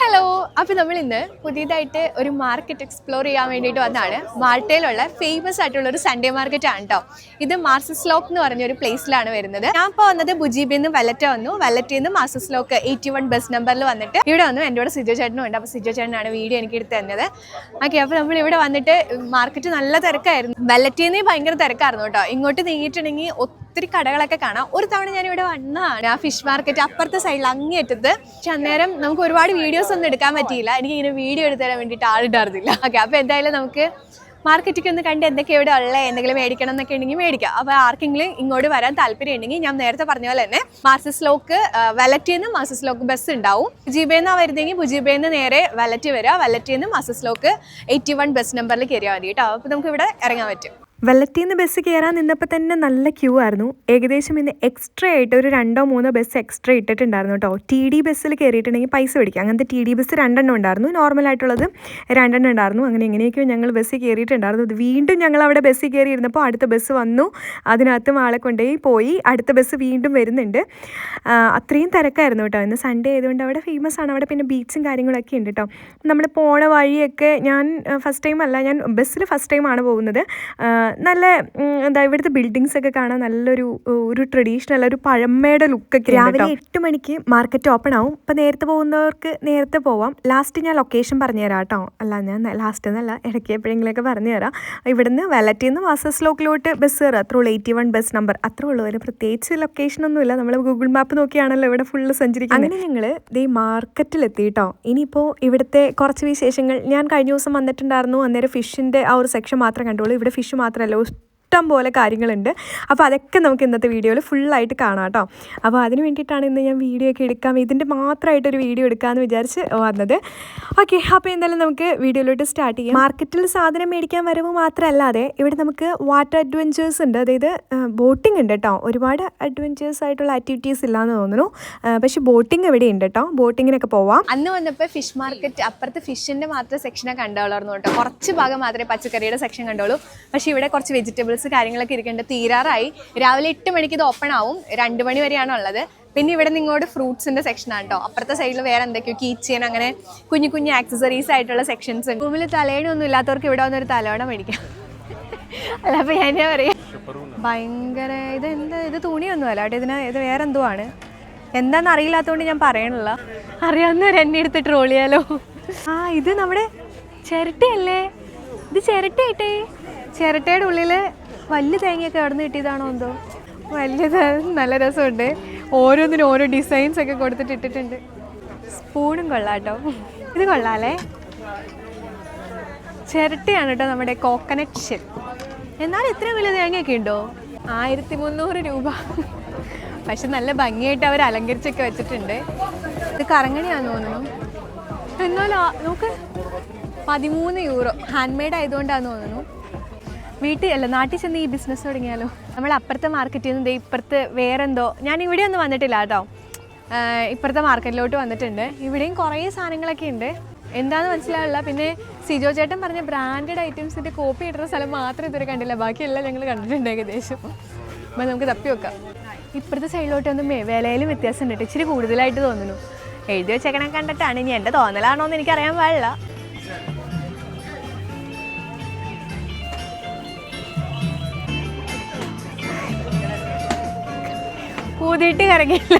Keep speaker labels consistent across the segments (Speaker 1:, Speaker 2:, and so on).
Speaker 1: Hello അപ്പോൾ നമ്മൾ ഇന്ന് പുതിയതായിട്ട് ഒരു മാർക്കറ്റ് എക്സ്പ്ലോർ ചെയ്യാൻ വേണ്ടിയിട്ട് വന്നതാണ് മാൾട്ടയിലുള്ള ഫേമസ് ആയിട്ടുള്ള ഒരു സൺഡേ മാർക്കറ്റ് ആണ് കേട്ടോ ഇത് മാർസസ്ലോക്ക് എന്ന് പറഞ്ഞ ഒരു പ്ലേസിലാണ് വരുന്നത്. ഞാൻ ഇപ്പോൾ വന്നത് ബുജീബിൽ നിന്ന് വല്ലറ്റ വന്നു. വല്ലറ്റയിൽ നിന്ന് മാർസസ്ലോക്ക് എയ്റ്റി വൺ ബസ് നമ്പറിൽ വന്നിട്ട് ഇവിടെ വന്നു. എന്റെ കൂടെ സിജോ ചേട്ടനും ഉണ്ട്. അപ്പോൾ സിജോ ചേട്ടനാണ് വീഡിയോ എനിക്ക് എടുത്ത് തന്നത്. ഓക്കെ അപ്പോൾ നമ്മൾ ഇവിടെ വന്നിട്ട് മാർക്കറ്റ് നല്ല തിരക്കായിരുന്നു. വല്ലറ്റയിൽ നിന്ന് ഭയങ്കര തിരക്കായിരുന്നു കേട്ടോ ഇങ്ങോട്ട് നീങ്ങിയിട്ടുണ്ടെങ്കിൽ ഒത്തിരി കടകളൊക്കെ കാണാം. ഒരു തവണ ഞാൻ ഇവിടെ വന്നതാണ് ആ ഫിഷ് മാർക്കറ്റ് അപ്പുറത്തെ സൈഡിൽ അങ്ങേറ്റത്ത് പക്ഷെ അന്നേരം നമുക്ക് ഒരുപാട് വീഡിയോസ് ഒന്നും എടുക്കാൻ പറ്റിയില്ല. എനിക്ക് ഇങ്ങനെ വീഡിയോ എടുത്തു തരാൻ വേണ്ടിയിട്ട് ആളുണ്ടായിരുന്നില്ല ഓക്കെ അപ്പോൾ എന്തായാലും നമുക്ക് മാർക്കറ്റിൽ ഒന്ന് കണ്ട് എന്തൊക്കെ ഇവിടെ ഉള്ളത് എന്തെങ്കിലും മേടിക്കണം എന്നൊക്കെ ഉണ്ടെങ്കിൽ മേടിക്കാം. അപ്പോൾ ആർക്കെങ്കിലും ഇങ്ങോട്ട് വരാൻ താല്പര്യം ഉണ്ടെങ്കിൽ ഞാൻ നേരത്തെ പറഞ്ഞ പോലെ തന്നെ മാർസസ് ലോക്ക് വലറ്റിൽ നിന്ന് മാർസസ്ലോക്ക് ബസ് ഉണ്ടാവും. ബുജീബയിൽ നിന്നാണ് വരുന്നെങ്കിൽ ബുജീബയിൽ നിന്ന് നേരെ വലറ്റ് വരിക വലറ്റിൽ നിന്ന് മാർസസ്ലോക്ക് എയ്റ്റി വൺ ബസ് നമ്പറിൽ കയറിയാൽ മതി കേട്ടോ. അപ്പോൾ നമുക്ക് ഇവിടെ ഇറങ്ങാൻ പറ്റും.
Speaker 2: വെള്ളത്തിൽ നിന്ന് ബസ് കയറാൻ നിന്നപ്പോൾ തന്നെ നല്ല ക്യൂ ആയിരുന്നു. ഏകദേശം ഇന്ന് എക്സ്ട്രാ ആയിട്ട് ഒരു രണ്ടോ മൂന്നോ ബസ് എക്സ്ട്രാ ഇട്ടിട്ടുണ്ടായിരുന്നു കേട്ടോ ടി ഡി ബസ്സിൽ കയറിയിട്ടുണ്ടെങ്കിൽ പൈസ പിടിക്കുക അങ്ങനത്തെ ടി ഡി ബസ് രണ്ടെണ്ണം ഉണ്ടായിരുന്നു. നോർമലായിട്ടുള്ളത് രണ്ടെണ്ണം ഉണ്ടായിരുന്നു. അങ്ങനെ എങ്ങനെയൊക്കെയോ ഞങ്ങൾ ബസ്സിൽ കയറിയിട്ടുണ്ടായിരുന്നു വീണ്ടും ഞങ്ങൾ അവിടെ ബസ്സിൽ കയറി ഇരുന്നപ്പോൾ അടുത്ത ബസ് വന്നു. അതിനകത്തും ആളെ കൊണ്ടുപോയി പോയി. അടുത്ത ബസ് വീണ്ടും വരുന്നുണ്ട്. അത്രയും തിരക്കായിരുന്നു കേട്ടോ ഇന്ന് സൺഡേ ആയതുകൊണ്ട് അവിടെ ഫേമസ് ആണ്. അവിടെ പിന്നെ ബീച്ചും കാര്യങ്ങളൊക്കെ ഉണ്ട് കേട്ടോ നമ്മൾ പോണ വഴിയൊക്കെ ഞാൻ ഫസ്റ്റ് ടൈം അല്ല ഞാൻ ബസ്സിൽ ഫസ്റ്റ് ടൈമാണ് പോകുന്നത്. നല്ല എന്താ ഇവിടുത്തെ ബിൽഡിങ്സ് ഒക്കെ കാണാൻ നല്ലൊരു ഒരു ട്രഡീഷണൽ ഒരു പഴമയുടെ ലുക്കൊക്കെ രാവിലെ എട്ട് മണിക്ക് മാർക്കറ്റ് ഓപ്പൺ ആവും. അപ്പം നേരത്തെ പോകുന്നവർക്ക് നേരത്തെ പോവാം. ലാസ്റ്റ് ഞാൻ ലൊക്കേഷൻ പറഞ്ഞു തരാം കേട്ടോ അല്ല ഞാൻ ലാസ്റ്റ് എന്നല്ല ഇടയ്ക്ക് എപ്പോഴെങ്കിലുമൊക്കെ പറഞ്ഞുതരാം ഇവിടുന്ന് വെല്ലറ്റിൽ നിന്ന് വാസസ്ലോക്കിലോട്ട് ബസ് കയറുക അത്ര ഉള്ളൂ എയ്റ്റി വൺ ബസ് നമ്പർ അത്ര ഉള്ളൂ. അതിന് പ്രത്യേകിച്ച് ലൊക്കേഷൻ ഒന്നുമില്ല നമ്മൾ ഗൂഗിൾ മാപ്പ് നോക്കിയാണല്ലോ ഇവിടെ ഫുള്ള് സഞ്ചരിക്കുന്നത് അങ്ങനെ ഞങ്ങൾ ദേ മാർക്കറ്റിലെത്തി കേട്ടോ ഇനിയിപ്പോൾ ഇവിടുത്തെ കുറച്ച് വിശേഷങ്ങൾ. ഞാൻ കഴിഞ്ഞ ദിവസം വന്നിട്ടുണ്ടായിരുന്നു. അന്നേരം ഫിഷിന്റെ ആ ഒരു സെക്ഷൻ മാത്രം കണ്ടുള്ളൂ. ഇവിടെ ഫിഷ് contra la ഇഷ്ടം പോലെ കാര്യങ്ങളുണ്ട്. അപ്പോൾ അതൊക്കെ നമുക്ക് ഇന്നത്തെ വീഡിയോയിൽ ഫുള്ളായിട്ട് കാണാം കേട്ടോ. അപ്പോൾ അതിന് വേണ്ടിയിട്ടാണ് ഇന്ന് ഞാൻ വീഡിയോ ഒക്കെ എടുക്കാം ഇതിന്റെ മാത്രമായിട്ടൊരു വീഡിയോ എടുക്കാമെന്ന് വിചാരിച്ച് വന്നത്. ഓക്കെ അപ്പോൾ എന്തായാലും നമുക്ക് വീഡിയോയിലോട്ട് സ്റ്റാർട്ട് ചെയ്യാം. മാർക്കറ്റിൽ സാധനം മേടിക്കാൻ വരവ് മാത്രമല്ലാതെ ഇവിടെ നമുക്ക് വാട്ടർ അഡ്വഞ്ചേഴ്സ് ഉണ്ട്. അതായത് ബോട്ടിംഗ് ഉണ്ട് കേട്ടോ. ഒരുപാട് അഡ്വഞ്ചേഴ്സ് ആയിട്ടുള്ള ആക്ടിവിറ്റീസ് ഇല്ലയെന്ന് തോന്നുന്നു. പക്ഷേ ബോട്ടിംഗ് ഇവിടെ ഉണ്ട് കേട്ടോ. ബോട്ടിങ്ങിനൊക്കെ പോവാം.
Speaker 1: അന്ന് വന്നപ്പോൾ ഫിഷ് മാർക്കറ്റ് അപ്പുറത്ത് ഫിഷിന്റെ മാത്രം സെക്ഷനെ കണ്ടോളായിരുന്നു കേട്ടോ. കുറച്ച് ഭാഗം മാത്രമേ പച്ചക്കറിയുടെ സെക്ഷൻ കണ്ടോളൂ പക്ഷേ ഇവിടെ കുറച്ച് വെജിറ്റബിൾസ് കാര്യങ്ങളൊക്കെ ഇരിക്കേണ്ടത് തീരാറായി. രാവിലെ എട്ട് മണിക്ക് ഇത് ഓപ്പൺ ആവും. രണ്ട് മണി വരെയാണ് ഉള്ളത്. പിന്നെ ഇവിടെ നിന്ന് ഫ്രൂട്ട്സിന്റെ സെക്ഷൻ ആണ് കേട്ടോ അപ്പുറത്തെ സൈഡിൽ വേറെ എന്തൊക്കെയോ കീച്ചേൻ അങ്ങനെ കുഞ്ഞു കുഞ്ഞു ആക്സസറീസ് ആയിട്ടുള്ള സെക്ഷൻസ് ഉണ്ട്. റൂമിൽ തലേണൊന്നും ഇല്ലാത്തവർക്ക് ഇവിടെ വന്നൊരു തലവണ മേടിക്കാം. അല്ല അപ്പൊ ഞാൻ പറയാ. ഭയങ്കര ഇത് എന്താ ഇത് തുണിയൊന്നുമല്ല കേട്ടോ ഇതിന് ഇത് വേറെ എന്തോ ആണ്. എന്താണെന്ന് അറിയില്ലാത്തതുകൊണ്ട് ഞാൻ പറയണില്ല. അറിയാവുന്നവർ എന്നെ എടുത്ത് ട്രോൾ ചെയ്യാലോ. ആ ഇത് നമ്മുടെ ചിരട്ടയല്ലേ? ഇത് ചിരട്ടയായിട്ടേ. ചിരട്ടയുടെ ഉള്ളിൽ വലിയ തേങ്ങയൊക്കെ അവിടെ നിന്ന് കിട്ടിയതാണോ എന്തോ? വലിയത് നല്ല രസമുണ്ട്. ഓരോന്നിനും ഓരോ ഡിസൈൻസ് ഒക്കെ കൊടുത്തിട്ട് ഇട്ടിട്ടുണ്ട്. സ്പൂണും കൊള്ളാട്ടോ. ഇത് കൊള്ളാലേ ചിരട്ടയാണ് കേട്ടോ നമ്മുടെ കോക്കനട്ട് ഷെൽ എന്നാൽ ഇത്രയും വലിയ തേങ്ങയൊക്കെ ഉണ്ടോ? ആയിരത്തി മുന്നൂറ് രൂപ. പക്ഷെ നല്ല ഭംഗിയായിട്ട് അവർ അലങ്കരിച്ചൊക്കെ വെച്ചിട്ടുണ്ട്. ഇത് കറങ്ങണിയാന്ന് തോന്നുന്നു. എന്നാലും നമുക്ക് പതിമൂന്ന് യൂറോ. ഹാൻഡ് മെയ്ഡ് ആയതുകൊണ്ടാന്ന് തോന്നുന്നു. വീട്ടിൽ അല്ല നാട്ടിൽ ചെന്ന് ഈ ബിസിനസ് തുടങ്ങിയാലോ? നമ്മൾ അപ്പുറത്തെ മാർക്കറ്റിൽ നിന്ന് ഇപ്പുറത്ത് വേറെന്തോ. ഞാൻ ഇവിടെ ഒന്നും വന്നിട്ടില്ല കേട്ടോ. ഇപ്പുറത്തെ മാർക്കറ്റിലോട്ട് വന്നിട്ടുണ്ട്. ഇവിടെയും കുറേ സാധനങ്ങളൊക്കെ ഉണ്ട്. എന്താണെന്ന് മനസ്സിലാവില്ല. പിന്നെ സിജോ ചേട്ടൻ പറഞ്ഞ ബ്രാൻഡഡ് ഐറ്റംസിന്റെ കോപ്പി ഇടുന്ന സ്ഥലം മാത്രം ഇതുവരെ കണ്ടില്ല. ബാക്കിയെല്ലാം ഞങ്ങൾ കണ്ടിട്ടുണ്ട് ഏകദേശം. അപ്പം നമുക്ക് തപ്പി വെക്കാം ഇപ്പുറത്തെ സൈഡിലോട്ട് ഒന്നും വിലയിലും വ്യത്യാസം ഉണ്ട് ട്ടോ. ഇച്ചിരി കൂടുതലായിട്ട് തോന്നുന്നു. എഴുതി വെച്ചേക്കണം കണ്ടിട്ടാണ്. ഇനി എന്റെ തോന്നലാണോ എന്ന് എനിക്കറിയാൻ പാടില്ല. ഊതിയിട്ട് കറങ്ങില്ല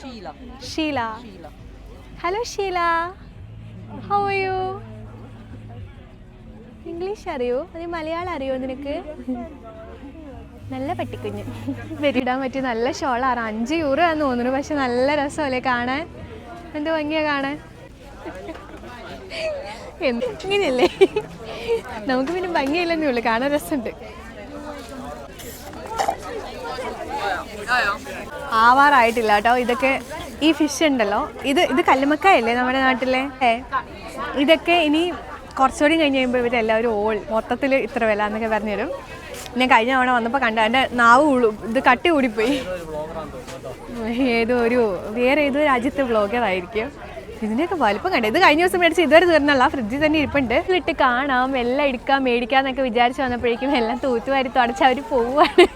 Speaker 1: Sheela. Sheela. Hello Sheela. How are you English അറിയോ? അത് മലയാളം അറിയോ നിനക്ക്? നല്ല പട്ടിക്കുഞ്ഞ്. വെരിടാൻ പറ്റിയ നല്ല ഷോളാണ്. അഞ്ച് യൂറോ ആണെന്ന് തോന്നുന്നു. പക്ഷെ നല്ല രസമല്ലേ കാണാൻ? എന്ത് ഭംഗിയാണ് കാണാൻ? ഇങ്ങനെയല്ലേ? നമുക്ക് പിന്നെ ഭംഗിയില്ലെന്നേ ഉള്ളൂ. കാണാൻ രസമുണ്ട്. ആവാറായിട്ടില്ല കേട്ടോ. ഇതൊക്കെ ഈ ഫിഷ് ഉണ്ടല്ലോ. ഇത് ഇത് കല്ലുമക്കായല്ലേ നമ്മുടെ നാട്ടിലെ? ഇതൊക്കെ ഇനി കുറച്ചുകൂടി കഴിഞ്ഞ് കഴിയുമ്പോൾ ഇവരെല്ലാവരും ഓൾ മൊത്തത്തിൽ ഇത്ര വില എന്നൊക്കെ പറഞ്ഞു തരും ഞാൻ കഴിഞ്ഞ തവണ വന്നപ്പോൾ കണ്ട എന്റെ നാവ് ഉള്ളു ഇത് കട്ടി കൂടിപ്പോയി ഏതോ ഒരു വേറെ ഏതോ രാജ്യത്തെ ബ്ലോഗർ ആയിരിക്കും. ഇതിന്റെയൊക്കെ വലിപ്പം കണ്ടു. ഇത് കഴിഞ്ഞ ദിവസം മേടിച്ച് ഇതുവരെ തീർന്നല്ല ഫ്രിഡ്ജിൽ തന്നെ ഇരിപ്പുണ്ട്. ഇട്ട് കാണാം. എല്ലാം എടുക്കാം മേടിക്കാം എന്നൊക്കെ വിചാരിച്ച് വന്നപ്പോഴേക്കും എല്ലാം തൂത്തുവാരി തുടച്ച് അവർ പോവുകയാണ്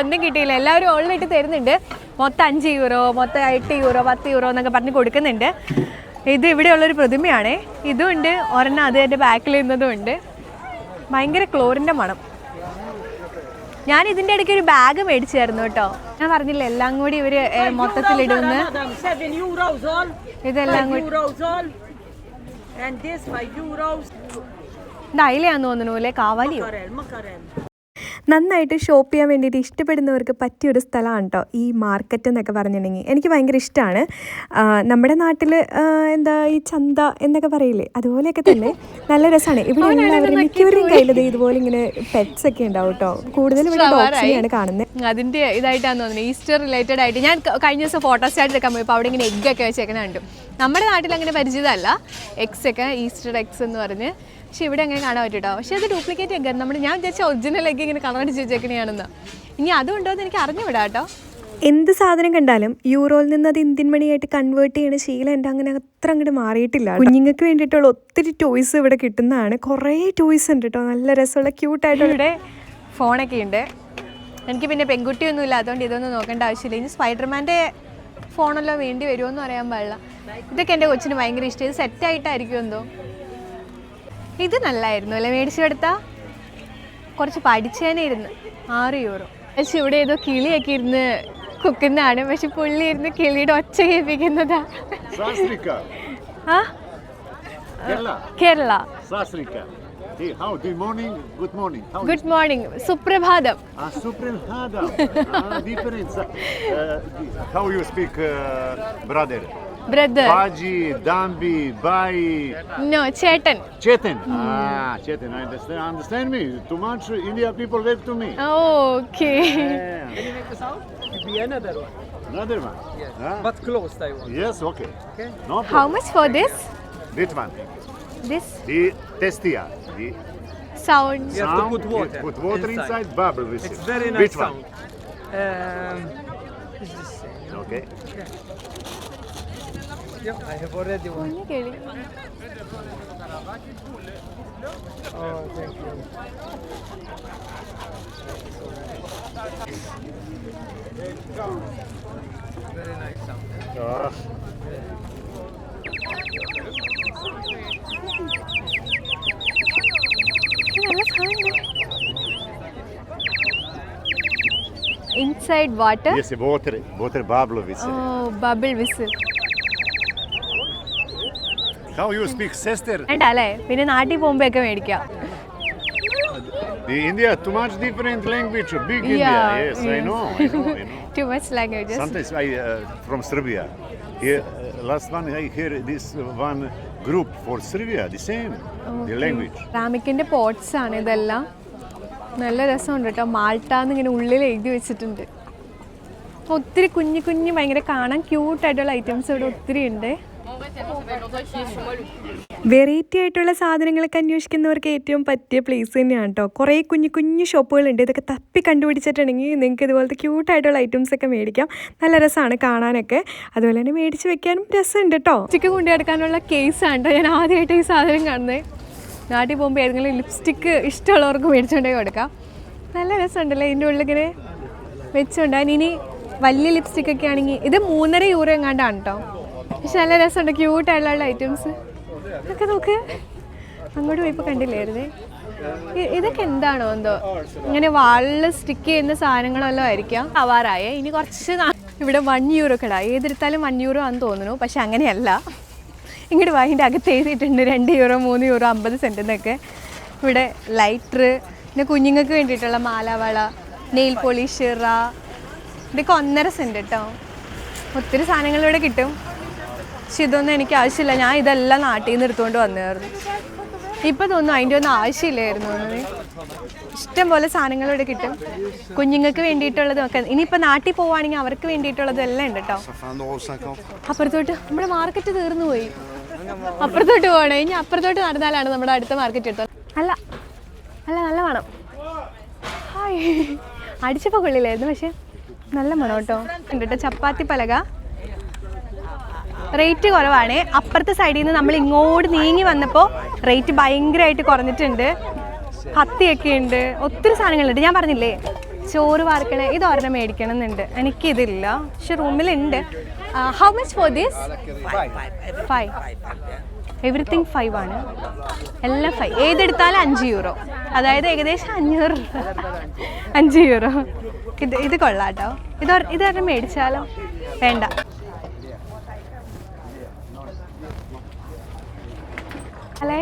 Speaker 1: ഒന്നും കിട്ടിയില്ല. എല്ലാവരും ഓൾറെഡി തരുന്നുണ്ട്. മൊത്തം അഞ്ച് യൂറോ മൊത്തം എട്ട് യൂറോ പത്ത് യൂറോ എന്നൊക്കെ പറഞ്ഞ് കൊടുക്കുന്നുണ്ട്. ഇത് ഇവിടെയുള്ളൊരു പ്രതിമയാണേ. ഇതും ഉണ്ട്. ഒരെണ്ണം അത് എന്റെ ബാക്കിൽ നിന്നതും ഉണ്ട്. ഭയങ്കര ക്ലോറിന്റെ മണം. ഞാൻ ഇതിന്റെ ഇടയ്ക്ക് ഒരു ബാഗ് മേടിച്ചായിരുന്നു കേട്ടോ. ഞാൻ പറഞ്ഞില്ല എല്ലാം കൂടി ഇവർ ഏ, മൊത്തത്തിലിടുമെന്ന് ഇതെല്ലാം ഡൈലി ആന്ന് തോന്നുന്നു അല്ലെ? കാവാലിയോ?
Speaker 2: നന്നായിട്ട് ഷോപ്പ് ചെയ്യാൻ വേണ്ടിയിട്ട് ഇഷ്ടപ്പെടുന്നവർക്ക് പറ്റിയൊരു സ്ഥലമാണ് കേട്ടോ ഈ മാർക്കറ്റ് എന്നൊക്കെ പറഞ്ഞിട്ടുണ്ടെങ്കിൽ. എനിക്ക് ഭയങ്കര ഇഷ്ടമാണ് നമ്മുടെ നാട്ടിൽ എന്താ ഈ ചന്ത എന്നൊക്കെ പറയില്ലേ? അതുപോലെയൊക്കെ തന്നെ നല്ല രസമാണ്. ഇവിടെ എല്ലാവരും മിക്കവരും കയ്യിൽ ഇതുപോലെ ഇങ്ങനെ പെറ്റ്സ് ഒക്കെ ഉണ്ടാവും കേട്ടോ കൂടുതൽ ഇവിടെ ഡോഗ്സിനെയാണ് കാണുന്നത്
Speaker 1: അതിന്റെ ഇതായിട്ടാണ് തോന്നുന്നത്. ഈസ്റ്റർ റിലേറ്റഡ് ആയിട്ട് ഞാൻ കഴിഞ്ഞ ദിവസം ഫോട്ടോസ്റ്റാറ്റ് എടുക്കാൻ പോയപ്പോൾ അവിടെ ഇങ്ങനെ എഗ് ഒക്കെ വെച്ചേക്കണ കണ്ടു. നമ്മുടെ നാട്ടിൽ അങ്ങനെ പരിചിതമല്ല എഗ്സ് ഒക്കെ ഈസ്റ്റർ എഗ്സ് എന്ന് പറഞ്ഞ്. പക്ഷെ ഇവിടെ അങ്ങനെ കാണാൻ പറ്റൂട്ടോ. പക്ഷെ അത് ഡ്യൂപ്ലിക്കേറ്റ് ഒക്കെ. നമ്മൾ ഞാൻ വിചാരിച്ച ഒറിജിനൽ എഗ് ഇങ്ങനെ കളർ അടിച്ച് വെച്ചേക്കണെയാണെന്ന്. ഇനി അതുണ്ടോ എന്ന് എനിക്ക് അറിഞ്ഞുവിടാ കേട്ടോ.
Speaker 2: എന്ത് സാധനം കണ്ടാലും യൂറോയിൽ നിന്ന് അത് ഇന്ത്യൻ മണിയായിട്ട് കൺവേർട്ട് ചെയ്യുന്ന ശീലം എന്റെ അങ്ങനെ അത്ര അങ്ങോട്ട് മാറിയിട്ടില്ല കുഞ്ഞുങ്ങൾക്ക് വേണ്ടിയിട്ടുള്ള ഒത്തിരി ടോയ്സ് ഇവിടെ കിട്ടുന്നതാണ്. കുറേ ടോയ്സ് ഉണ്ട് കേട്ടോ. നല്ല രസമുള്ള ക്യൂട്ടായിട്ടുള്ള
Speaker 1: ഇവിടെ ഫോണൊക്കെ ഉണ്ട്. എനിക്ക് പിന്നെ പെൺകുട്ടിയൊന്നും ഇല്ല അതുകൊണ്ട് ഇതൊന്നും നോക്കേണ്ട ആവശ്യമില്ല. ഇനി സ്പൈഡർമാന്റെ ഫോണല്ലോ വേണ്ടി വരുമോ എന്ന് പറയാൻ പാടില്ല. ഇതൊക്കെ എന്റെ കൊച്ചിന് ഭയങ്കര ഇഷ്ടം. ഇത് സെറ്റായിട്ടായിരിക്കും എന്തോ ഇത് നല്ലായിരുന്നു അല്ലേ? മേടിച്ചെടുത്താ കുറച്ച് പഠിച്ചേനെ ഇരുന്ന്. ആറ് യൂറോ പക്ഷെ ഇവിടെ ഏതോ കിളിയൊക്കെ ഇരുന്ന് കുക്കുന്നതാണ്. പക്ഷെ പുള്ളി ഇരുന്ന് കിളിയുടെ ഒച്ച കേൾപ്പിക്കുന്നതാ. ആ? കേരള? ഗുഡ് മോർണിംഗ് സുപ്രഭാതം.
Speaker 3: Ah, Supreme Brother. Baji, Dambi, Bai.
Speaker 1: No, Chetan.
Speaker 3: Chetan. Ah, Chetan. I understand. Understand me. Too much India people left to me.
Speaker 1: Oh, okay.
Speaker 3: Yeah.
Speaker 4: Can you make this out it be another one.
Speaker 3: Another one.
Speaker 4: Yes.
Speaker 3: Ah.
Speaker 4: But close Taiwan.
Speaker 3: Yes. Okay.
Speaker 4: Okay.
Speaker 3: No problem.
Speaker 1: How much for
Speaker 3: this? This one.
Speaker 1: This.
Speaker 3: The testia. The
Speaker 1: sound.
Speaker 4: You have to put water.
Speaker 3: Put water inside,
Speaker 4: inside
Speaker 3: bubble. With
Speaker 4: it's very nice sound.
Speaker 3: One?
Speaker 4: Um,
Speaker 3: okay.
Speaker 4: okay. I have already one.
Speaker 1: Oh, really?
Speaker 4: Oh, thank you. Very nice sound.
Speaker 3: Oh.
Speaker 1: Inside water?
Speaker 3: Yes, water, water bubble whistle.
Speaker 1: Oh,
Speaker 3: bubble
Speaker 1: whistle. Whistle
Speaker 3: you speak, sister?
Speaker 1: വേണ്ട അല്ലേ പിന്നെ നാട്ടിൽ പോകുമ്പോഴൊക്കെ മേടിക്കാം
Speaker 3: The India too much different language. Big
Speaker 1: Yeah,
Speaker 3: India. Yes, I
Speaker 1: yes.
Speaker 3: know. I know. I know.
Speaker 1: Too much languages
Speaker 3: Sometimes I uh, from Serbia. Here, uh, last one I hear this one group for Serbia. The same. The language.
Speaker 1: റാമിക്കിന്റെ pots ആണ് ഇതെല്ലാം നല്ല രസമുണ്ട് കേട്ടോ മാൾട്ടാന്ന് ഇങ്ങനെ ഉള്ളിൽ എഴുതി വെച്ചിട്ടുണ്ട് ഒത്തിരി കുഞ്ഞു കുഞ്ഞു ഭയങ്കര കാണാൻ ക്യൂട്ടായിട്ടുള്ള ഐറ്റംസ് ഇവിടെ ഒത്തിരി ഉണ്ട്.
Speaker 2: വെറൈറ്റി ആയിട്ടുള്ള സാധനങ്ങളൊക്കെ അന്വേഷിക്കുന്നവർക്ക് ഏറ്റവും പറ്റിയ പ്ലേസ് തന്നെയാണ് കേട്ടോ കുറേ കുഞ്ഞു കുഞ്ഞു ഷോപ്പുകളുണ്ട് ഇതൊക്കെ തപ്പി കണ്ടുപിടിച്ചിട്ടുണ്ടെങ്കിൽ നിങ്ങൾക്ക് ഇതുപോലത്തെ ക്യൂട്ടായിട്ടുള്ള ഐറ്റംസ് ഒക്കെ മേടിക്കാം. നല്ല രസമാണ് കാണാനൊക്കെ. അതുപോലെ തന്നെ മേടിച്ച് വെക്കാനും രസമുണ്ട് കേട്ടോ
Speaker 1: ലിപ്സ്റ്റിക്ക് കൊണ്ടു കിടക്കാനുള്ള കേസാണ് കേട്ടോ ഞാൻ ആദ്യമായിട്ട് ഈ സാധനം കാണുന്നത് നാട്ടിൽ പോകുമ്പോൾ ഏതെങ്കിലും ലിപ്സ്റ്റിക്ക് ഇഷ്ടമുള്ളവർക്ക് മേടിച്ചുകൊണ്ടേ കൊടുക്കാം. നല്ല രസമുണ്ടല്ലേ? ഇതിന്റെ ഉള്ളിങ്ങനെ വെച്ചുകൊണ്ടാൻ ഇനി വലിയ ലിപ്സ്റ്റിക് ഒക്കെ ആണെങ്കിൽ ഇത് മൂന്നര യൂറോ എങ്ങാണ്ടാണ് കേട്ടോ പക്ഷെ നല്ല രസമുണ്ട് ക്യൂട്ടായിട്ടുള്ള ഐറ്റംസ് ഒക്കെ നോക്ക്. അങ്ങോട്ട് പോയപ്പോൾ കണ്ടില്ലായിരുന്നേ. ഇതൊക്കെ എന്താണോ എന്തോ? ഇങ്ങനെ വാളിൽ സ്റ്റിക്ക് ചെയ്യുന്ന സാധനങ്ങളെല്ലാം ആയിരിക്കാം. അവാറായേ. ഇനി കുറച്ച് ഇവിടെ വൺ യൂറോ കട ഏതെടുത്താലും വൺ യൂറോ ആണെന്ന് തോന്നുന്നു. പക്ഷെ അങ്ങനെയല്ല. ഇങ്ങോട്ട് വാങ്ങിന്റെ അകത്ത് എഴുതിയിട്ടുണ്ട് രണ്ട് യൂറോ മൂന്ന് യൂറോ അമ്പത് സെന്റ് എന്നൊക്കെ. ഇവിടെ ലൈറ്റർ പിന്നെ കുഞ്ഞുങ്ങൾക്ക് വേണ്ടിയിട്ടുള്ള മാലാവള നെയിൽ പോളിഷ് റ ഇതൊക്കെ ഒന്നര സെന്റ് കേട്ടോ ഒത്തിരി സാധനങ്ങൾ ഇവിടെ കിട്ടും. പക്ഷെ ഇതൊന്നും എനിക്ക് ആവശ്യമില്ല. ഞാൻ ഇതെല്ലാം നാട്ടിൽ നിന്ന് എടുത്തുകൊണ്ട് വന്നായിരുന്നു ഇപ്പം തോന്നുന്നു അതിന്റെ ഒന്നും ആവശ്യമില്ലായിരുന്നു ഇഷ്ടം പോലെ സാധനങ്ങൾ ഇവിടെ കിട്ടും. കുഞ്ഞുങ്ങൾക്ക് വേണ്ടിയിട്ടുള്ളതും ഒക്കെ. ഇനിയിപ്പോൾ നാട്ടിൽ പോവാണെങ്കിൽ അവർക്ക് വേണ്ടിയിട്ടുള്ളതും എല്ലാം ഉണ്ട് കേട്ടോ അപ്പുറത്തോട്ട് നമ്മുടെ മാർക്കറ്റ് തീർന്നു പോയി. അപ്പുറത്തോട്ട് പോകണേ. ഇനി അപ്പുറത്തോട്ട് നടന്നാലാണ് നമ്മുടെ അടുത്ത മാർക്കറ്റ് എടുത്തത് അല്ല. അല്ല നല്ല വേണം ഹായ്. അടിച്ചപ്പോൾ കൊള്ളില്ലായിരുന്നു പക്ഷെ. നല്ല മണം കേട്ടോ. കണ്ടിട്ട് ചപ്പാത്തി പലക. റേറ്റ് കുറവാണ്. അപ്പുറത്തെ സൈഡിൽ നിന്ന് നമ്മൾ ഇങ്ങോട്ട് നീങ്ങി വന്നപ്പോൾ റേറ്റ് ഭയങ്കരമായിട്ട് കുറഞ്ഞിട്ടുണ്ട്. കത്തിയൊക്കെ ഉണ്ട്. ഒത്തിരി സാധനങ്ങളുണ്ട്. ഞാൻ പറഞ്ഞില്ലേ? ചോറ് വാർക്കണ ഇത് ഒരെണ്ണം മേടിക്കണം എന്നുണ്ട് എനിക്കിതില്ല. പക്ഷെ റൂമിലുണ്ട്. How much for this five everything five ആണ്. എല്ലാം ഫൈവ് ഏതെടുത്താലും അഞ്ച് യൂറോ അതായത് ഏകദേശം അഞ്ഞൂറ് അഞ്ച് യൂറോ ഇത് ഇത് കൊള്ളാട്ടോ. ഇത് ഇത് തന്നെ മേടിച്ചാലോ? വേണ്ട. അല്ലേ?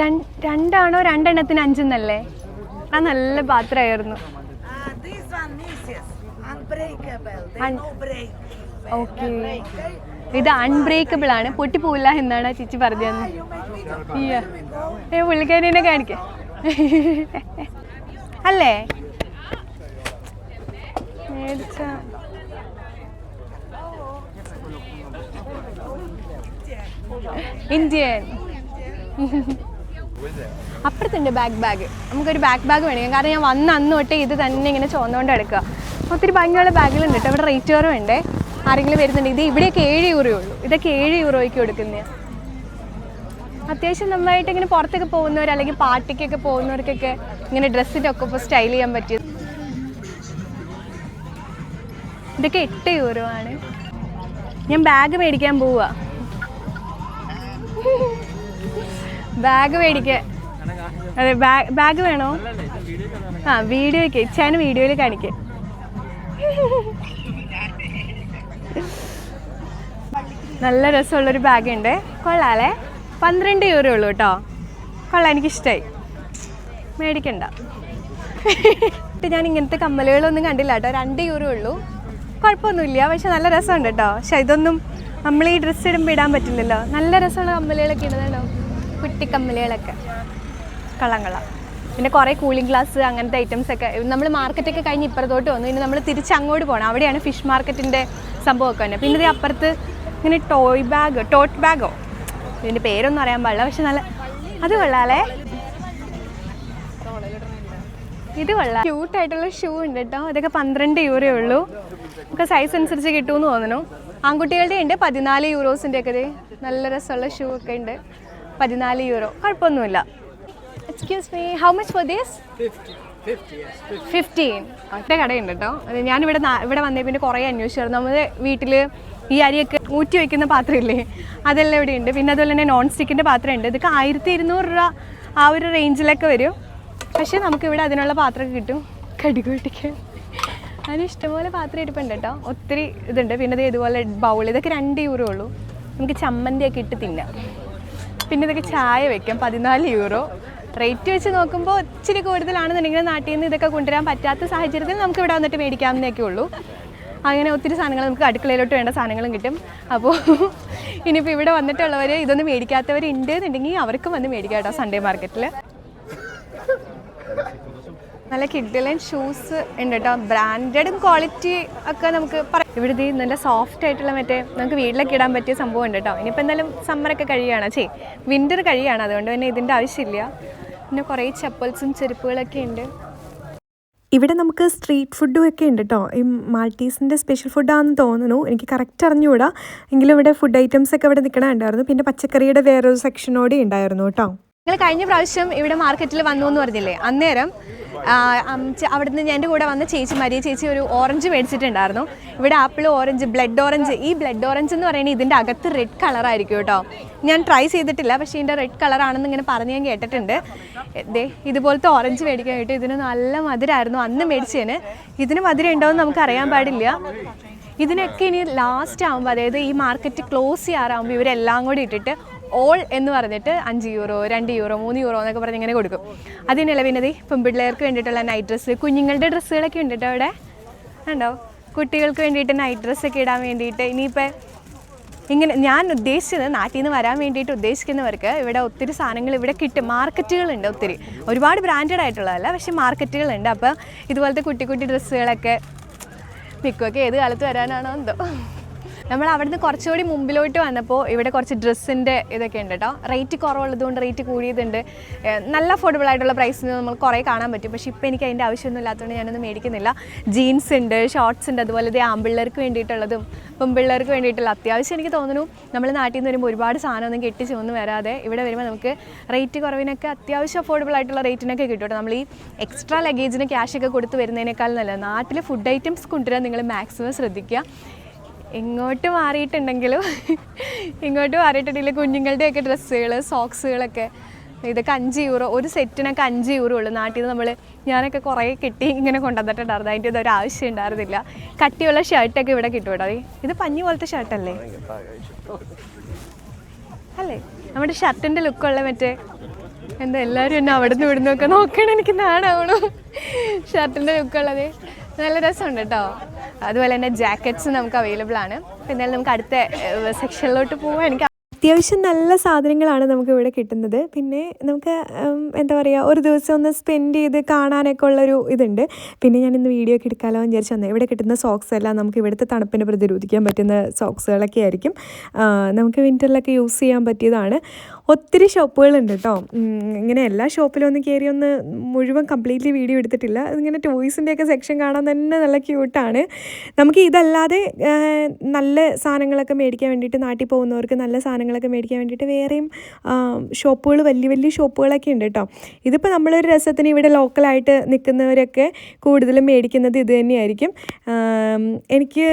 Speaker 1: രണ്ട് രണ്ടാണോ രണ്ടെണ്ണത്തിന് അഞ്ചെന്നല്ലേ? ആ നല്ല പാത്രമായിരുന്നു. ഓക്കെ ഇത് അൺബ്രേക്കബിൾ ആണ്. പൊട്ടിപ്പോവില്ല എന്നാണ് ചേച്ചി പറഞ്ഞത് ഇയ്യ. ഏ പുള്ളിക്കാരിനെ കാണിക്ക. അല്ലേ? മേടിച്ച ഇന്ത്യൻ. അപ്പുറത്തുണ്ട് ബാക്ക് ബാഗ് നമുക്കൊരു ബാക്ക് ബാഗ് മേടിക്കാം. കാരണം ഞാൻ വന്ന അന്ന് തൊട്ടേ ഇത് തന്നെ ഇങ്ങനെ ചുവന്നുകൊണ്ട് എടുക്കുക ഒത്തിരി ഭംഗിയുള്ള ബാഗുകളുണ്ട് കേട്ടോ. ഇവിടെ റേറ്റ് കുറവുണ്ട് ആരെങ്കിലും വരുന്നുണ്ട് ഇത് ഇവിടെയൊക്കെ ഏഴ് യൂറോ ഉള്ളൂ. ഇതൊക്കെ ഏഴ് യൂറോയ്ക്ക് കൊടുക്കുന്നത് അത്യാവശ്യം നന്നായിട്ട് ഇങ്ങനെ പുറത്തൊക്കെ പോകുന്നവർ അല്ലെങ്കിൽ പാർട്ടിക്കൊക്കെ പോകുന്നവർക്കൊക്കെ ഇങ്ങനെ ഡ്രസ്സിന്റെ ഒക്കെ ഇപ്പോൾ സ്റ്റൈൽ ചെയ്യാൻ പറ്റിയത് ഇതൊക്കെ എട്ട് യൂറോ ഞാൻ ബാഗ് മേടിക്കാൻ പോവാ. ബാഗ് മേടിക്കാൻ അതെ ബാഗ് ബാഗ് വേണോ? ആ വീഡിയോയ്ക്ക് ഇച്ചാന് വീഡിയോയിൽ കാണിക്കേ. നല്ല രസമുള്ളൊരു ബാഗ് ഉണ്ട്. കൊള്ളാലേ പന്ത്രണ്ട് യൂറോ ഉള്ളൂ കേട്ടോ കൊള്ളാം എനിക്കിഷ്ടമായി മേടിക്കണ്ട. ഞാൻ ഇങ്ങനത്തെ കമ്മലുകളൊന്നും കണ്ടില്ല കേട്ടോ രണ്ട് യൂറോ ഉള്ളൂ. കുഴപ്പമൊന്നുമില്ല. പക്ഷെ നല്ല രസമുണ്ട് കേട്ടോ. പക്ഷെ ഇതൊന്നും നമ്മൾ ഈ ഡ്രസ്സ് ഇടുമ്പോൾ ഇടാൻ പറ്റില്ലല്ലോ. നല്ല രസമുള്ള കമ്മലുകളൊക്കെ ഇടുന്നുണ്ടോ കുട്ടി കമ്മലുകളൊക്കെ. കള്ളം കള്ളം. പിന്നെ കുറേ കൂളിംഗ് ഗ്ലാസ് അങ്ങനത്തെ ഐറ്റംസ് ഒക്കെ. നമ്മൾ മാർക്കറ്റൊക്കെ കഴിഞ്ഞ് ഇപ്പുറത്തോട്ട് വന്നു. ഇനി നമ്മൾ തിരിച്ച് അങ്ങോട്ട് പോകണം. അവിടെയാണ് ഫിഷ് മാർക്കറ്റിന്റെ സംഭവമൊക്കെ തന്നെ പിന്നെ ഇത് അപ്പുറത്ത് ഇങ്ങനെ ടോയ് ബാഗ് ടോട്ട് ബാഗോ ഇതിന്റെ പേരൊന്നും അറിയാൻ പാടില്ല. പക്ഷെ നല്ല അത് കൊള്ളാലേ ഇത് കൊള്ളാം. ക്യൂട്ടായിട്ടുള്ള ഷൂ ഉണ്ട് കേട്ടോ. ഇതൊക്കെ പന്ത്രണ്ട് യൂറേ ഉള്ളൂ. നമുക്ക് സൈസ് അനുസരിച്ച് കിട്ടുമെന്ന് തോന്നുന്നു. ആൺകുട്ടികളുടെ ഉണ്ട് പതിനാല് യൂറോസിന്റെ ഒക്കെ നല്ല രസമുള്ള ഷൂ ഒക്കെ ഉണ്ട്. പതിനാല് യൂറോ കുഴപ്പമൊന്നുമില്ല. Excuse me how much for these
Speaker 4: 50. 50, yes. 50.
Speaker 1: Fifteen ഒറ്റ കടയുണ്ട് കേട്ടോ ഞാനിവിടെ ഇവിടെ വന്നേ പിന്നെ കുറേ അന്വേഷിച്ചായിരുന്നു നമ്മൾ വീട്ടിൽ ഈ അരിയൊക്കെ ഊറ്റി വയ്ക്കുന്ന പാത്രമില്ലേ? അതെല്ലാം ഇവിടെ ഉണ്ട്. പിന്നെ അതുപോലെ തന്നെ നോൺ സ്റ്റിക്കിന്റെ പാത്രം ഉണ്ട് ഇതൊക്കെ ആയിരത്തി ഇരുന്നൂറ് രൂപ ആ ഒരു റേഞ്ചിലൊക്കെ വരും. പക്ഷേ നമുക്കിവിടെ അതിനുള്ള പാത്രമൊക്കെ കിട്ടും. കടികൂട്ടിക്കാൻ അതിന് ഇഷ്ടംപോലെ പാത്രം ഇരിപ്പുണ്ട് കേട്ടോ. ഒത്തിരി ഇതുണ്ട്. പിന്നെ ഇത് ഇതുപോലെ ബൗൾ ഇതൊക്കെ രണ്ട് യൂറോ ഉള്ളൂ. നമുക്ക് ചമ്മന്തിയൊക്കെ ഇട്ട് തിന്നാം. പിന്നെ ഇതൊക്കെ ചായ വെക്കാം. പതിനാല് യൂറോ റേറ്റ് വെച്ച് നോക്കുമ്പോൾ ഇച്ചിരി കൂടുതലാണെന്നുണ്ടെങ്കിൽ നാട്ടിൽ നിന്ന് ഇതൊക്കെ കൊണ്ടുവരാൻ പറ്റാത്ത സാഹചര്യത്തിൽ നമുക്ക് ഇവിടെ വന്നിട്ട് മേടിക്കാവുന്നതൊക്കെ ഉള്ളൂ. അങ്ങനെ ഒത്തിരി സാധനങ്ങൾ നമുക്ക് അടുക്കളയിലോട്ട് വേണ്ട സാധനങ്ങളും കിട്ടും. അപ്പോൾ ഇനിയിപ്പോൾ ഇവിടെ വന്നിട്ടുള്ളവർ ഇതൊന്നും മേടിക്കാത്തവരുണ്ട് എന്നുണ്ടെങ്കിൽ അവർക്കും വന്ന് മേടിക്കാം കേട്ടോ സൺഡേ മാർക്കറ്റിൽ നല്ല കിഡിലൻ ഷൂസ് ഉണ്ട് കേട്ടോ ബ്രാൻഡഡും ക്വാളിറ്റി ഒക്കെ നമുക്ക് പറയാം ഇവിടെ നല്ല സോഫ്റ്റ് ആയിട്ടുള്ള മറ്റേ നമുക്ക് വീട്ടിലൊക്കെ ഇടാൻ പറ്റിയ സംഭവം ഉണ്ട് കേട്ടോ ഇനിയിപ്പോൾ എന്തായാലും സമ്മറൊക്കെ കഴിയുകയാണ്. ചേ വിന്റർ കഴിയുകയാണ്. അതുകൊണ്ട് തന്നെ ഇതിന്റെ ആവശ്യമില്ല. പിന്നെ കുറേ ചപ്പൽസും ചെരുപ്പുകളൊക്കെ ഉണ്ട്.
Speaker 2: ഇവിടെ നമുക്ക് സ്ട്രീറ്റ് ഫുഡും ഒക്കെ ഉണ്ട് കേട്ടോ ഈ മാൾട്ടീസിന്റെ സ്പെഷ്യൽ ഫുഡാണെന്ന് തോന്നുന്നു. എനിക്ക് കറക്റ്റ് അറിഞ്ഞുകൂടാ എങ്കിലും ഇവിടെ ഫുഡ് ഐറ്റംസ് ഒക്കെ ഇവിടെ നിൽക്കണുണ്ടായിരുന്നു പിന്നെ പച്ചക്കറിയുടെ വേറൊരു സെക്ഷനോടെ ഉണ്ടായിരുന്നു കേട്ടോ
Speaker 1: ഞങ്ങൾ കഴിഞ്ഞ പ്രാവശ്യം ഇവിടെ മാർക്കറ്റിൽ വന്നു എന്ന് പറഞ്ഞില്ലേ? അന്നേരം അവിടുന്ന് എന്റെ കൂടെ വന്ന ചേച്ചി മരിയ ചേച്ചി ഒരു ഓറഞ്ച് മേടിച്ചിട്ടുണ്ടായിരുന്നു. ഇവിടെ ആപ്പിൾ ഓറഞ്ച് ബ്ലഡ് ഓറഞ്ച്. ഈ ബ്ലഡ് ഓറഞ്ച് എന്ന് പറയുന്നത് ഇതിന്റെ അകത്ത് റെഡ് കളറായിരിക്കും കേട്ടോ. ഞാൻ ട്രൈ ചെയ്തിട്ടില്ല പക്ഷേ ഇതിന്റെ റെഡ് കളറാണെന്ന് ഇങ്ങനെ പറഞ്ഞ് ഞാൻ കേട്ടിട്ടുണ്ട്. ദേ ഇതുപോലത്തെ ഓറഞ്ച് മേടിക്കാൻ കേട്ടോ. ഇതിന് നല്ല മധുരമായിരുന്നു അന്ന് മേടിച്ചതിന്. ഇതിന് മധുരം ഉണ്ടോയെന്ന് നമുക്ക് അറിയാൻ പാടില്ല. ഇതിനൊക്കെ ഇനി ലാസ്റ്റ് ആകുമ്പോൾ അതായത് ഈ മാർക്കറ്റ് ക്ലോസ് ചെയ്യാറാകുമ്പോൾ ഇവരെല്ലാം കൂടി ഇട്ടിട്ട് ഓൾ എന്ന് പറഞ്ഞിട്ട് അഞ്ച് യൂറോ രണ്ട് യൂറോ മൂന്ന് യൂറോ എന്നൊക്കെ പറഞ്ഞ് ഇങ്ങനെ കൊടുക്കും. അതിനല്ല പിന്നെ പെൺപിള്ളേർക്ക് വേണ്ടിയിട്ടുള്ള നൈറ്റ് ഡ്രസ്സ് കുഞ്ഞുങ്ങളുടെ ഡ്രസ്സുകളൊക്കെ ഉണ്ട് കേട്ടോ അവിടെ? ഉണ്ടോ? കുട്ടികൾക്ക് വേണ്ടിയിട്ട് നൈറ്റ് ഡ്രസ്സൊക്കെ ഇടാൻ വേണ്ടിയിട്ട്. ഇനിയിപ്പോൾ ഇങ്ങനെ ഞാൻ ഉദ്ദേശിച്ചത് നാട്ടിൽ നിന്ന് വരാൻ വേണ്ടിയിട്ട് ഉദ്ദേശിക്കുന്നവർക്ക് ഇവിടെ ഒത്തിരി സാധനങ്ങൾ ഇവിടെ കിട്ടും. മാർക്കറ്റുകളുണ്ട് ഒത്തിരി. ഒരുപാട് ബ്രാൻഡഡ് ആയിട്ടുള്ളതല്ല പക്ഷേ മാർക്കറ്റുകളുണ്ട്. അപ്പോൾ ഇതുപോലത്തെ കുട്ടി കുട്ടി ഡ്രസ്സുകളൊക്കെ മിക്കുമൊക്കെ ഏത് കാലത്ത് വരാനാണോ എന്തോ. നമ്മൾ അവിടുന്ന് കുറച്ചുകൂടി മുമ്പിലോട്ട് വന്നപ്പോൾ ഇവിടെ കുറച്ച് ഡ്രസ്സിന്റെ ഇതൊക്കെ ഉണ്ട് കേട്ടോ റേറ്റ് കുറവുള്ളതുകൊണ്ട് റേറ്റ് കൂടിയതുണ്ട്. നല്ല അഫോർഡബിൾ ആയിട്ടുള്ള പ്രൈസിന് നമ്മൾ കുറേ കാണാൻ പറ്റും. പക്ഷേ ഇപ്പോൾ എനിക്ക് അതിന്റെ ആവശ്യമൊന്നും ഇല്ലാത്തതുകൊണ്ട് ഞാനൊന്നും മേടിക്കുന്നില്ല. ജീൻസ് ഉണ്ട് ഷോർട്സ് ഉണ്ട് അതുപോലെ ഇതേ ആമ്പിള്ളേർക്ക് വേണ്ടിയിട്ടുള്ളതും പെൺപിള്ളേർക്ക് വേണ്ടിയിട്ടുള്ള അത്യാവശ്യം എനിക്ക് തോന്നുന്നു. നമ്മൾ നാട്ടിൽ നിന്ന് വരുമ്പോൾ ഒരുപാട് സാധനമൊന്നും കെട്ടി ചുമന്ന് വരാതെ ഇവിടെ വരുമ്പോൾ നമുക്ക് റേറ്റ് കുറവിനൊക്കെ അത്യാവശ്യം അഫോർഡബിൾ ആയിട്ടുള്ള റേറ്റിനൊക്കെ കിട്ടും നമ്മൾ ഈ എക്സ്ട്രാ ലഗേജിന് ക്യാഷൊക്കെ കൊടുത്ത് വരുന്നതിനേക്കാൾ നല്ലത്. നാട്ടിൽ ഫുഡ് ഐറ്റംസ് കൊണ്ടുവരാൻ നിങ്ങൾ മാക്സിമം ശ്രദ്ധിക്കുക. ഇങ്ങോട്ട് മാറിയിട്ടുണ്ടെങ്കിലും ഇങ്ങോട്ട് മാറിയിട്ടുണ്ടെങ്കിൽ കുഞ്ഞുങ്ങളുടെയൊക്കെ ഡ്രസ്സുകൾ സോക്സുകളൊക്കെ ഇതൊക്കെ അഞ്ച് യൂറോ ഒരു സെറ്റിനൊക്കെ അഞ്ച് യൂറോ ഉള്ളൂ. നാട്ടിൽ നിന്ന് നമ്മൾ ഞാനൊക്കെ കുറേ കിട്ടി ഇങ്ങനെ കൊണ്ടുവന്നിട്ടുണ്ടായിരുന്നു. അതിന്റെ ഇതൊരു ആവശ്യം ഉണ്ടായിരുന്നില്ല. കട്ടിയുള്ള ഷർട്ടൊക്കെ ഇവിടെ കിട്ടും കേട്ടോ. ഇത് പഞ്ഞി പോലത്തെ ഷർട്ടല്ലേ അല്ലേ? നമ്മുടെ ഷർട്ടിന്റെ ലുക്കുള്ള മറ്റേ എന്താ എല്ലാവരും എന്നെ അവിടെ നിന്ന് ഇവിടുന്ന് നോക്കണം. എനിക്ക് നാടാവണു ഷർട്ടിന്റെ ലുക്കുള്ളത് നല്ല രസമുണ്ട് കേട്ടോ. അതുപോലെ തന്നെ ജാക്കറ്റ്സ് നമുക്ക് അവൈലബിൾ ആണ്. പിന്നെ നമുക്ക് അടുത്ത സെക്ഷനിലോട്ട് പോകാൻ എനിക്ക്
Speaker 2: അത്യാവശ്യം നല്ല സാധനങ്ങളാണ് നമുക്ക് ഇവിടെ കിട്ടുന്നത്. പിന്നെ നമുക്ക് എന്താ പറയുക ഒരു ദിവസം ഒന്ന് സ്പെൻഡ് ചെയ്ത് കാണാനൊക്കെ ഉള്ളൊരു ഇതുണ്ട്. പിന്നെ ഞാൻ ഇന്ന് വീഡിയോ ഒക്കെ എടുക്കാമല്ലോ എന്ന് വിചാരിച്ചു ഇവിടെ കിട്ടുന്ന സോക്സ് എല്ലാം നമുക്ക് ഇവിടുത്തെ തണുപ്പിനെ പ്രതിരോധിക്കാൻ പറ്റുന്ന സോക്സുകളൊക്കെ ആയിരിക്കും. നമുക്ക് വിന്ററിലൊക്കെ യൂസ് ചെയ്യാൻ പറ്റിയതാണ്. ഒത്തിരി ഷോപ്പുകളുണ്ട് കേട്ടോ. ഇങ്ങനെ എല്ലാ ഷോപ്പിലും ഒന്ന് കയറി ഒന്ന് മുഴുവൻ കംപ്ലീറ്റ്ലി വീഡിയോ എടുത്തിട്ടില്ല. ഇങ്ങനെ ടോയ്സിന്റെയൊക്കെ സെക്ഷൻ കാണാൻ തന്നെ നല്ല ക്യൂട്ടാണ്. നമുക്ക് ഇതല്ലാതെ നല്ല സാധനങ്ങളൊക്കെ മേടിക്കാൻ വേണ്ടിയിട്ട് നാട്ടിൽ പോകുന്നവർക്ക് നല്ല സാധനങ്ങളൊക്കെ മേടിക്കാൻ വേണ്ടിയിട്ട് വേറെയും ഷോപ്പുകൾ വലിയ വലിയ ഷോപ്പുകളൊക്കെ ഉണ്ട് കേട്ടോ. ഇതിപ്പോൾ നമ്മളൊരു രസത്തിന് ഇവിടെ ലോക്കലായിട്ട് നിൽക്കുന്നവരൊക്കെ കൂടുതലും മേടിക്കുന്നത് ഇത് തന്നെയായിരിക്കും. എനിക്ക്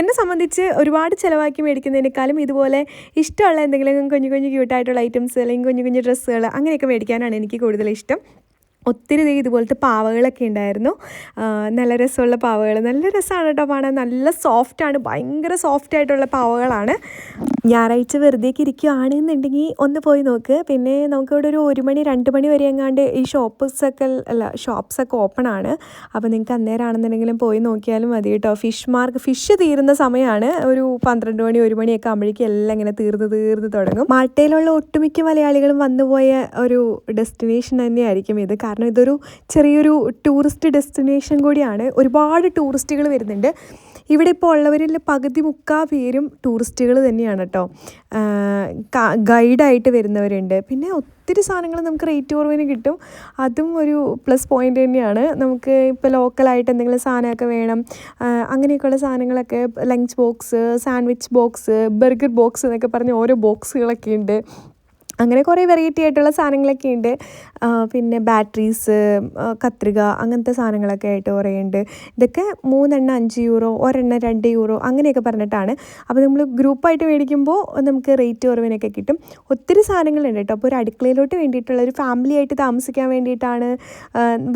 Speaker 2: എന്നെ സംബന്ധിച്ച് ഒരുപാട് ചിലവാക്കി മേടിക്കുന്നതിനേക്കാളും ഇതുപോലെ ഇഷ്ടമുള്ള എന്തെങ്കിലും കുഞ്ഞു കുഞ്ഞു ക്യൂട്ടായിട്ടുള്ള ഐറ്റംസ് അല്ലെങ്കിൽ കുഞ്ഞു കുഞ്ഞു ഡ്രസ്സുകൾ അങ്ങനെയൊക്കെ മേടിക്കാനാണ് എനിക്ക് കൂടുതൽ ഇഷ്ടം ഒത്തിരി ഇതുപോലത്തെ പാവകളൊക്കെ ഉണ്ടായിരുന്നു. നല്ല രസമുള്ള പാവകൾ നല്ല രസമാണ് കേട്ടോ കാണാൻ. നല്ല സോഫ്റ്റാണ് ഭയങ്കര സോഫ്റ്റ് ആയിട്ടുള്ള പാവകളാണ്. ഞായറാഴ്ച വെറുതെയൊക്കെ ഇരിക്കുകയാണെന്നുണ്ടെങ്കിൽ ഒന്ന് പോയി നോക്ക്. പിന്നെ നമുക്കിവിടെ ഒരു ഒരു മണി രണ്ട് മണി വരെ എങ്ങാണ്ട് ഈ ഷോപ്പ്സൊക്കെ അല്ല ഷോപ്സൊക്കെ ഓപ്പൺ ആണ്. അപ്പോൾ നിങ്ങൾക്ക് അന്നേരമാണെന്നുണ്ടെങ്കിലും പോയി നോക്കിയാലും മതി കേട്ടോ ഫിഷ് മാർക്ക് ഫിഷ് തീരുന്ന സമയമാണ് ഒരു പന്ത്രണ്ട് മണി ഒരു മണിയൊക്കെ ആകുമ്പോഴേക്കും എല്ലാം ഇങ്ങനെ തീർന്ന് തീർന്ന് തുടങ്ങും. മാട്ടയിലുള്ള ഒട്ടുമിക്ക മലയാളികളും വന്നുപോയ ഒരു ഡെസ്റ്റിനേഷൻ തന്നെയായിരിക്കും ഇത്. ഇതൊരു ചെറിയൊരു ടൂറിസ്റ്റ് ഡെസ്റ്റിനേഷൻ കൂടിയാണ്. ഒരുപാട് ടൂറിസ്റ്റുകൾ വരുന്നുണ്ട്. ഇവിടെ ഇപ്പോൾ ഉള്ളവരിൽ പകുതി മുക്കാ പേരും ടൂറിസ്റ്റുകൾ തന്നെയാണ് കേട്ടോ. ഗൈഡായിട്ട് വരുന്നവരുണ്ട്. പിന്നെ ഒത്തിരി സാധനങ്ങൾ നമുക്ക് റേറ്റ് കുറവിന് കിട്ടും. അതും ഒരു പ്ലസ് പോയിന്റ് തന്നെയാണ്. നമുക്ക് ഇപ്പോൾ ലോക്കലായിട്ട് എന്തെങ്കിലും സാധനമൊക്കെ വേണം. അങ്ങനെയൊക്കെയുള്ള സാധനങ്ങളൊക്കെ lunch box sandwich box burger box എന്നൊക്കെ പറഞ്ഞ് ഓരോ ബോക്സുകളൊക്കെ ഉണ്ട്. അങ്ങനെ കുറേ വെറൈറ്റി ആയിട്ടുള്ള സാധനങ്ങളൊക്കെ ഉണ്ട്. പിന്നെ ബാറ്ററീസ് കത്രിക അങ്ങനത്തെ സാധനങ്ങളൊക്കെ ആയിട്ട് കുറേ ഉണ്ട്. ഇതൊക്കെ മൂന്നെണ്ണം അഞ്ച് യൂറോ ഒരെണ്ണം രണ്ട് യൂറോ അങ്ങനെയൊക്കെ പറഞ്ഞിട്ടാണ്. അപ്പോൾ നമ്മൾ ഗ്രൂപ്പായിട്ട് മേടിക്കുമ്പോൾ നമുക്ക് റേറ്റ് കുറവിനൊക്കെ കിട്ടും. ഒത്തിരി സാധനങ്ങളുണ്ട് കേട്ടോ. അപ്പോൾ ഒരു അടുക്കളയിലോട്ട് വേണ്ടിയിട്ടുള്ള ഒരു ഫാമിലി ആയിട്ട് താമസിക്കാൻ വേണ്ടിയിട്ടാണ്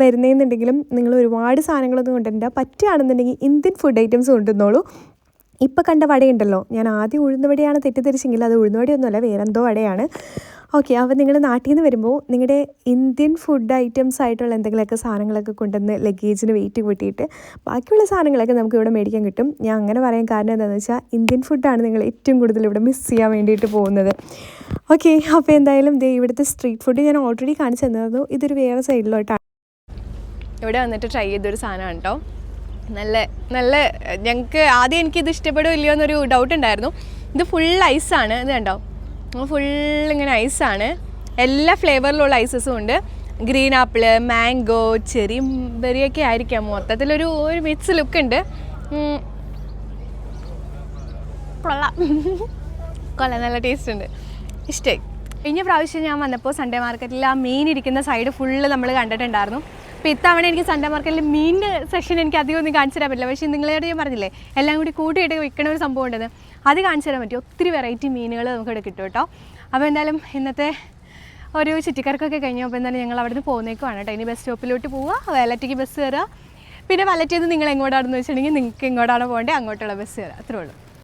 Speaker 2: വരുന്നതെന്നുണ്ടെങ്കിലും നിങ്ങൾ ഒരുപാട് സാധനങ്ങളൊന്നും കൊണ്ടുവരണ്ട. പറ്റുകയാണെന്നുണ്ടെങ്കിൽ ഇന്ത്യൻ ഫുഡ് ഐറ്റംസ് കൊണ്ടുവന്നോളൂ. ഇപ്പം കണ്ട വടയുണ്ടല്ലോ. ഞാൻ ആദ്യം ഉഴുന്ന വടയാണ് തെറ്റിദ്ധരിച്ചെങ്കിൽ അത് ഉഴുന്ന വടയൊന്നുമല്ല വേറെന്തോ വടയാണ്. ഓക്കെ അപ്പോൾ നിങ്ങൾ നാട്ടിൽ നിന്ന് വരുമ്പോൾ നിങ്ങളുടെ ഇന്ത്യൻ ഫുഡ് ഐറ്റംസ് ആയിട്ടുള്ള എന്തെങ്കിലുമൊക്കെ സാധനങ്ങളൊക്കെ കൊണ്ടുവന്ന് ലഗേജിന് വെയിറ്റ് കൂട്ടിയിട്ട് ബാക്കിയുള്ള സാധനങ്ങളൊക്കെ നമുക്ക് ഇവിടെ മേടിക്കാൻ കിട്ടും. ഞാൻ അങ്ങനെ പറയാൻ കാരണം എന്താണെന്ന് വെച്ചാൽ ഇന്ത്യൻ ഫുഡാണ് നിങ്ങൾ ഏറ്റവും കൂടുതൽ ഇവിടെ മിസ് ചെയ്യാൻ വേണ്ടിയിട്ട് പോകുന്നത്. ഓക്കെ അപ്പോൾ എന്തായാലും ദേ ഇവിടുത്തെ സ്ട്രീറ്റ് ഫുഡ് ഞാൻ ഓൾറെഡി കാണിച്ചു തന്നിരുന്നു ഇതൊരു വേറെ സൈഡിലോട്ടാണ്
Speaker 1: ഇവിടെ വന്നിട്ട് ട്രൈ ചെയ്തൊരു സാധനമാണ് കേട്ടോ നല്ല നല്ല ഞങ്ങൾക്ക് ആദ്യം എനിക്കിത് ഇഷ്ടപ്പെടുമോ ഇല്ലയോ എന്നൊരു ഡൗട്ട് ഉണ്ടായിരുന്നു. ഇത് ഫുൾ ഐസാണ് ഇത് കണ്ടോ? ഫുൾ ഇങ്ങനെ ഐസാണ് എല്ലാ ഫ്ലേവറിലുള്ള ഐസസും ഉണ്ട്. ഗ്രീൻ ആപ്പിൾ മാംഗോ ചെറി ബെറിയൊക്കെ ആയിരിക്കാം. മൊത്തത്തിലൊരു ഒരു മിക്സ് ലുക്ക് ഉണ്ട്. കൊള്ളാം. കൊള്ളാം നല്ല ടേസ്റ്റ് ഉണ്ട്. ഇഷ്ടമായി. കഴിഞ്ഞ പ്രാവശ്യം ഞാൻ വന്നപ്പോൾ സൺഡേ മാർക്കറ്റിൽ ആ മീൻ ഇരിക്കുന്ന സൈഡ് ഫുള്ള് നമ്മൾ കണ്ടിട്ടുണ്ടായിരുന്നു. അപ്പോൾ ഇത്തവണ എനിക്ക് സൺഡേ മാർക്കറ്റിൽ മീനിന്റെ സെക്ഷൻ എനിക്ക് അധികം ഒന്നും കാണിച്ചു തരാൻ പറ്റില്ല. പക്ഷേ നിങ്ങളോട് ഞാൻ പറഞ്ഞില്ലേ എല്ലാം കൂടി കൂട്ടിയിട്ട് വിൽക്കണ ഒരു സംഭവം ഉണ്ടെന്ന്. അത് കാണിച്ചു തരാൻ പറ്റും ഒത്തിരി വെറൈറ്റി മീനുകൾ നമുക്ക് ഇവിടെ കിട്ടും കേട്ടോ. അപ്പോൾ എന്തായാലും ഇന്നത്തെ ഒരു ചുറ്റിക്കറക്കൊക്കെ കഴിഞ്ഞു അപ്പോൾ എന്തായാലും ഞങ്ങൾ അവിടെ നിന്ന് പോകുന്നേക്കുവാണ് കേട്ടോ. ഇനി ബസ് സ്റ്റോപ്പിലോട്ട് പോവുക വേലറ്റയ്ക്ക് ബസ് കയറുക പിന്നെ വലറ്റിൽ നിന്ന് നിങ്ങൾ എങ്ങോട്ടാണെന്ന് വെച്ചിട്ടുണ്ടെങ്കിൽ നിങ്ങൾക്ക് എങ്ങോട്ടാണ് പോകേണ്ടത് അങ്ങോട്ടുള്ള ബസ് കയറുക അത്രേ ഉള്ളൂ.